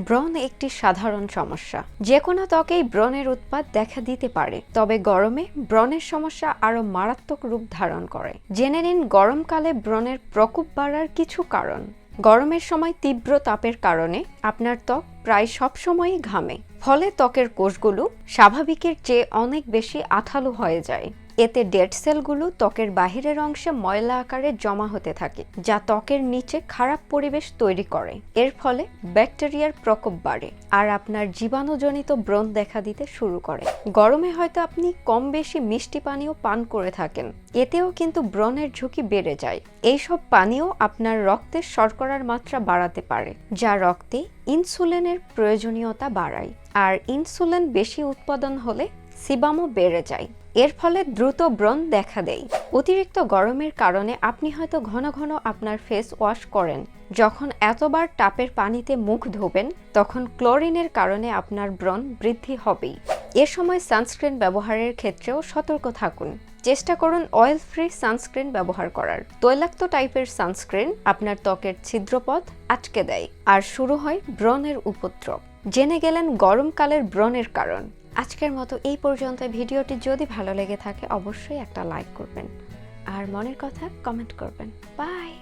ব্রণ একটি সাধারণ সমস্যা। যে কোনো ত্বকেই ব্রণের উৎপাদ দেখা দিতে পারে, তবে গরমে ব্রণের সমস্যা আরও মারাত্মক রূপ ধারণ করে। জেনে নিন গরমকালে ব্রণের প্রকোপ বাড়ার কিছু কারণ। গরমের সময় তীব্র তাপের কারণে আপনার ত্বক প্রায় সবসময়ই ঘামে। ফলে ত্বকের কোষগুলো স্বাভাবিকের চেয়ে অনেক বেশি আঠালো হয়ে যায়। এতে ডেড সেলগুলো ত্বকের বাহিরের অংশে ময়লা আকারে জমা হতে থাকে, যা ত্বকের নিচে খারাপ পরিবেশ তৈরি করে। এর ফলে ব্যাকটেরিয়ার প্রকোপ বাড়ে আর আপনার জীবাণুজনিত ব্রণ দেখা দিতে শুরু করে। গরমে হয়তো আপনি কম বেশি মিষ্টি পানীয় পান করে থাকেন, এতেও কিন্তু ব্রণের ঝুঁকি বেড়ে যায়। এইসব পানীয় আপনার রক্তের শর্করার মাত্রা বাড়াতে পারে, যা রক্তে ইনসুলিনের প্রয়োজনীয়তা বাড়ায়। আর ইনসুলিন বেশি উৎপাদন হলে সিবামও বেড়ে যায়। এর ফলে দ্রুত ব্রণ দেখা দেয়। অতিরিক্ত গরমের কারণে আপনি হয়তো ঘন ঘন আপনার ফেস ওয়াশ করেন। যখন এতবার টাপের পানিতে মুখ ধোবেন, তখন ক্লোরিনের কারণে আপনার ব্রণ বৃদ্ধি হবেই। এ সময় সানস্ক্রিন ব্যবহারের ক্ষেত্রেও সতর্ক থাকুন। চেষ্টা করুন অয়েল ফ্রি সানস্ক্রিন ব্যবহার করার। তৈলাক্ত টাইপের সানস্ক্রিন আপনার ত্বকের ছিদ্রপথ আটকে দেয়, আর শুরু হয় ব্রণের উপদ্রব। জেনে গেলেন গরমকালের ব্রণের কারণ। আজকের মতো এই পর্যন্ত ভিডিওটি যদি ভালো লেগে থাকে, অবশ্যই একটা লাইক করবেন। আর মনের কথা কমেন্ট করবেন। বাই